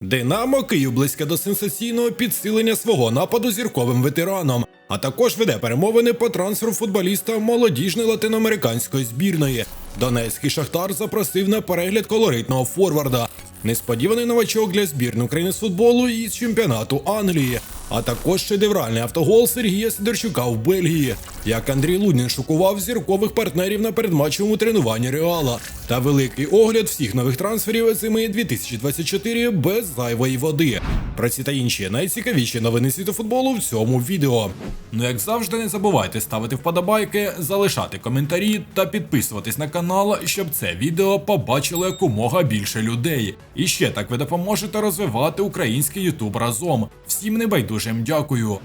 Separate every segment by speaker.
Speaker 1: Динамо Київ близьке до сенсаційного підсилення свого нападу зірковим ветераном, а також веде перемовини по трансферу футболіста молодіжної латиноамериканської збірної. Донецький шахтар запросив на перегляд колоритного форварда. Несподіваний новачок для збірної України з футболу із чемпіонату Англії, а також шедевральний автогол Сергія Сидорчука в Бельгії. Як Андрій Лунін шокував зіркових партнерів на передматчевому тренуванні Реала та великий огляд всіх нових трансферів зими 2024 без зайвої води. Про ці та інші найцікавіші новини світу футболу в цьому відео. Ну як завжди, не забувайте ставити вподобайки, залишати коментарі та підписуватись на канал, щоб це відео побачило якомога більше людей. І ще так ви допоможете розвивати український Ютуб разом. Всім небайдужим дякую.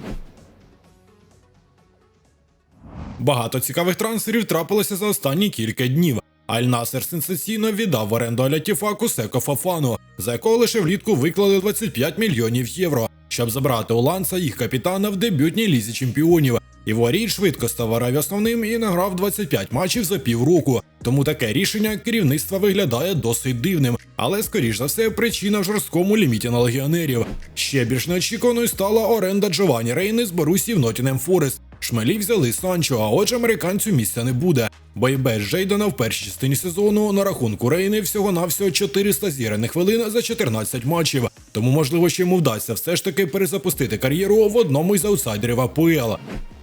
Speaker 1: Багато цікавих трансферів трапилося за останні кілька днів. Аль Насер сенсаційно віддав в оренду Аляттіфаку Секо Фафану, за якого лише влітку виклали 25 мільйонів євро, щоб забрати у Ланса їх капітана в дебютній лізі чемпіонів. І Ворій швидко став Араві основним і награв 25 матчів за півроку. Тому таке рішення керівництва виглядає досить дивним, але скоріш за все причина в жорсткому ліміті на легіонерів. Ще більш неочікуваною стала оренда Джованні Рейни з Борусі в Нотінем Форест. Шмелі взяли Санчо, а отже, американцю місця не буде. Бо без Джейдена в першій частині сезону на рахунку Рейни всього-навсього 400 зіраних хвилин за 14 матчів. Тому, можливо, ще йому вдасться все ж таки перезапустити кар'єру в одному із аутсайдерів АПЛ.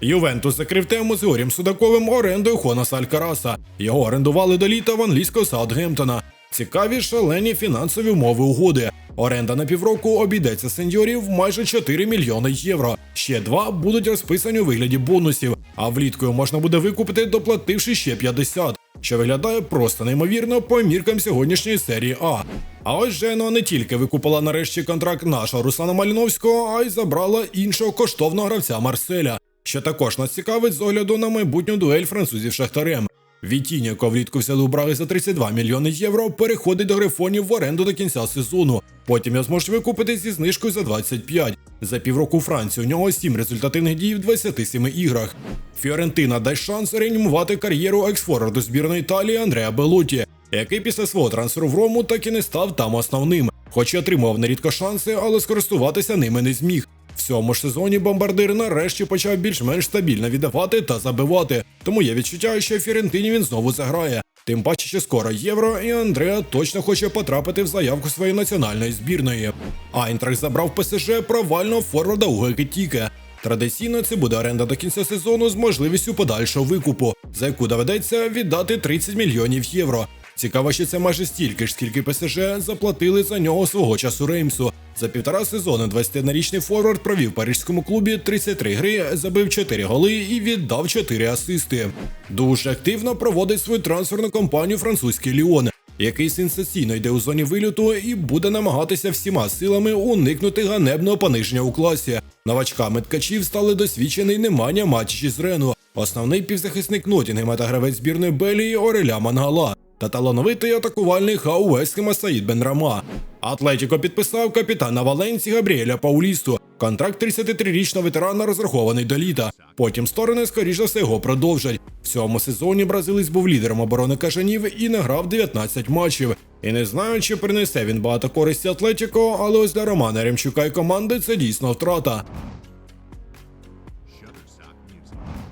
Speaker 1: Ювентус закрив тему з Ігорем Судаковим орендою Хонаса Алькараса. Його орендували до літа в англійського Саутгемптона. Цікаві шалені фінансові умови угоди. Оренда на півроку обійдеться сеньорів майже 4 мільйони євро. Ще два будуть розписані у вигляді бонусів, а вліткою можна буде викупити, доплативши ще 50, що виглядає просто неймовірно по міркам сьогоднішньої серії А. А ось Жено не тільки викупила нарешті контракт нашого Руслана Маліновського, а й забрала іншого коштовного гравця Марселя, що також нас цікавить з огляду на майбутню дуель французів Шахтарем. Вітіння, якого влітку взяли у Браги за 32 мільйони євро, переходить до грифонів в оренду до кінця сезону. Потім його зможуть викупити зі знижкою за 25. За півроку Франції у нього 7 результативних дій в 27 іграх. Фіорентина дасть шанс реанімувати кар'єру ексфорварду збірної Італії Андреа Белуті, який після свого трансферу в Рому так і не став там основним. Хоч і отримав нерідко шанси, але скористуватися ними не зміг. В цьому ж сезоні бомбардир нарешті почав більш-менш стабільно віддавати та забивати. Тому є відчуття, що Фірентині він знову заграє. Тим паче, що скоро євро, і Андреа точно хоче потрапити в заявку своєї національної збірної. Айнтрах забрав ПСЖ провального форварда Уге Кетіке. Традиційно це буде оренда до кінця сезону з можливістю подальшого викупу, за яку доведеться віддати 30 мільйонів євро. Цікаво, що це майже стільки ж, скільки ПСЖ заплатили за нього свого часу Реймсу. За півтора сезону 21-річний форвард провів парижському клубі 33 гри, забив 4 голи і віддав 4 асисти. Дуже активно проводить свою трансферну кампанію французький Ліон, який сенсаційно йде у зоні виліту і буде намагатися всіма силами уникнути ганебного пониження у класі. Новачками ткачів стали досвідчений Неманя Матчі з Рену, основний півзахисник Нотінгема та гравець збірної Белії Ореля Мангала та талановитий атакувальний хау Вестхема Саїд Бенрама. Атлетіко підписав капітана Валенсі Габріеля Паулісту. Контракт 33-річного ветерана розрахований до літа. Потім сторони, скоріш за все, його продовжать. В цьому сезоні бразилець був лідером оборони кажанів і награв 19 матчів. І не знаю, чи принесе він багато користі Атлетіко, але ось для Романа Ремчука і команди це дійсно втрата.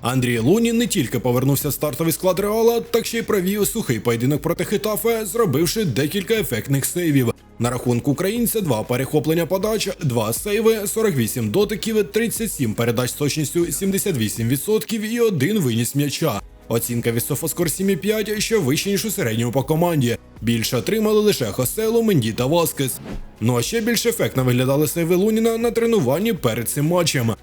Speaker 1: Андрій Лунін не тільки повернувся в стартовий склад Реала, так ще й провів сухий поєдинок проти Хитафе, зробивши декілька ефектних сейвів. На рахунку українця два перехоплення подач, два сейви, 48 дотиків, 37 передач з точністю 78% і один виніс м'яча. Оцінка від Софоскор 7,5, що вище, ніж у середньому по команді. Більше отримали лише Хосело, Менді та Васкес. Ну а ще більш ефектно виглядали сейви Луніна на тренуванні перед цим матчем.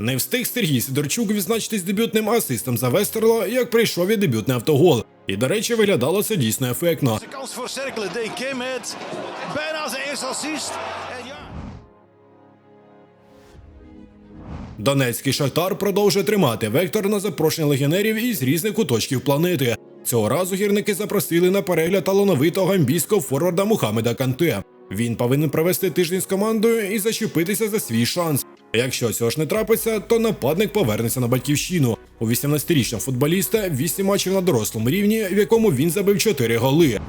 Speaker 1: Не встиг Сергій Сидорчук відзначитись дебютним асистом за Вестерло, як прийшов і дебютний автогол. І, до речі, виглядало це дійсно ефектно.
Speaker 2: Bijna zijn eerste.
Speaker 1: Донецький Шахтар продовжує тримати вектор на запрошення легіонерів із різних куточків планети. Цього разу гірники запросили на перегляд талановитого гамбійського форварда Мухаммеда Канте. Він повинен провести тиждень з командою і зачепитися за свій шанс. Якщо цього ж не трапиться, то нападник повернеться на батьківщину. У 18-річного футболіста 8 матчів на дорослому рівні, в якому він забив 4 голи.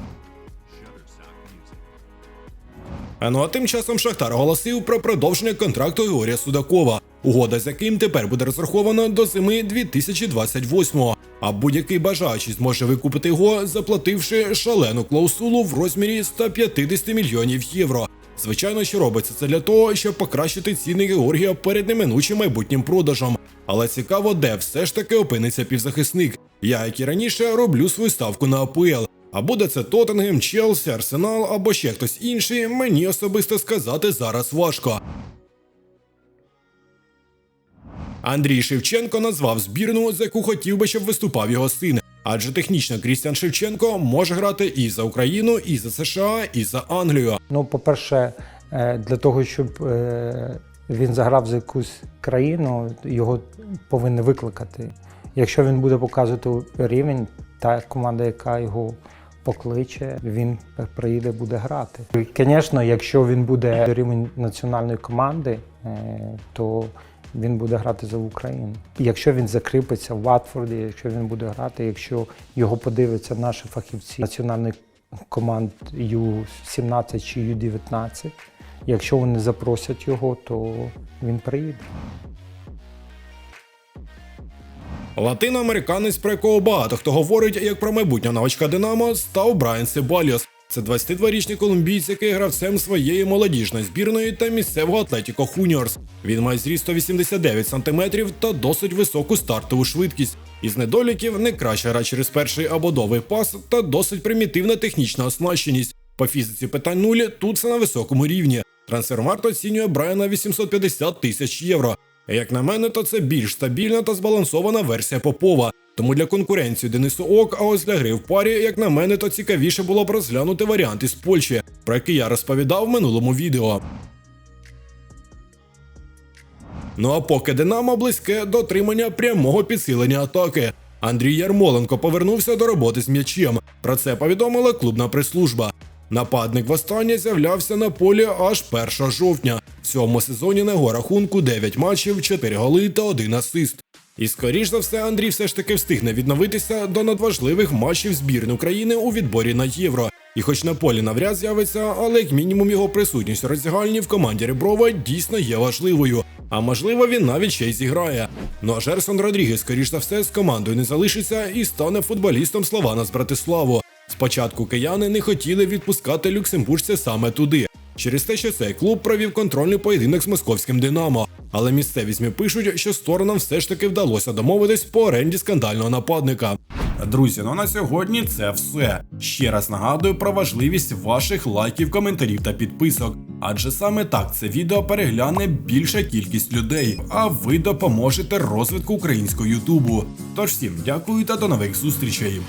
Speaker 1: Ну а тим часом Шахтар оголосив про продовження контракту Георгія Судакова, угода з яким тепер буде розрахована до зими 2028-го. А будь-який бажаючий зможе викупити його, заплативши шалену клаусулу в розмірі 150 мільйонів євро. Звичайно, що робиться це для того, щоб покращити ціни Георгія перед неминучим майбутнім продажем. Але цікаво, де все ж таки опиниться півзахисник. Я, як і раніше, роблю свою ставку на АПЛ. А буде це Тоттенгем, Челсі, Арсенал або ще хтось інший, мені особисто сказати зараз важко. Андрій Шевченко назвав збірну, за яку хотів би, щоб виступав його син. Адже технічно Крістіан Шевченко може грати і за Україну, і за США, і за Англію.
Speaker 3: Ну, по-перше, е, для того, щоб е, він заграв за якусь країну, його повинні викликати. Якщо він буде показувати рівень, та команда, яка його покличе, він приїде, буде грати. І, Звісно, якщо він буде рівень національної команди, е, то він буде грати за Україну. Якщо він закріпиться в Ватфорді, якщо він буде грати, якщо його подивляться наші фахівці національних команд Ю-17 чи Ю-19, якщо вони запросять його, то він приїде.
Speaker 1: Латиноамериканець, про якого багато хто говорить як про майбутнього новачка Динамо, став Брайан Себальос. Це 22-річний колумбійець, який гравцем своєї молодіжної збірної та місцевого Атлетіко Хуніорс. Він має зріст 189 см та досить високу стартову швидкість. Із недоліків не краща гра через перший або довгий пас та досить примітивна технічна оснащеність. По фізиці питань нулі тут все на високому рівні. Трансфермарт оцінює Брайана 850 тисяч євро. Як на мене, то це більш стабільна та збалансована версія Попова. Тому для конкуренції Денису ок, а ось для гри в парі, як на мене, то цікавіше було б розглянути варіант із Польщі, про який я розповідав в минулому відео. Ну а поки Динамо близьке до отримання прямого підсилення атаки. Андрій Ярмоленко повернувся до роботи з м'ячем. Про це повідомила клубна прес-служба. Нападник востаннє з'являвся на полі аж 1 жовтня. Цьому сезоні на його рахунку 9 матчів, 4 голи та 1 асист. І скоріш за все Андрій все ж таки встигне відновитися до надважливих матчів збірної України у відборі на євро. І хоч на полі навряд з'явиться, але як мінімум його присутність у роздягальні в команді Реброва дійсно є важливою. А можливо, він навіть ще й зіграє. Ну а Жерсон Родрігес, скоріш за все, з командою не залишиться і стане футболістом Слована з Братиславу. Спочатку кияни не хотіли відпускати люксембуржця саме туди, через те, що цей клуб провів контрольний поєдинок з московським Динамо. Але місцеві ЗМІ пишуть, що сторонам все ж таки вдалося домовитись по оренді скандального нападника. Друзі, ну на сьогодні це все. Ще раз нагадую про важливість ваших лайків, коментарів та підписок. Адже саме так це відео перегляне більша кількість людей, а ви допоможете розвитку українського Ютубу. Тож всім дякую та до нових зустрічей.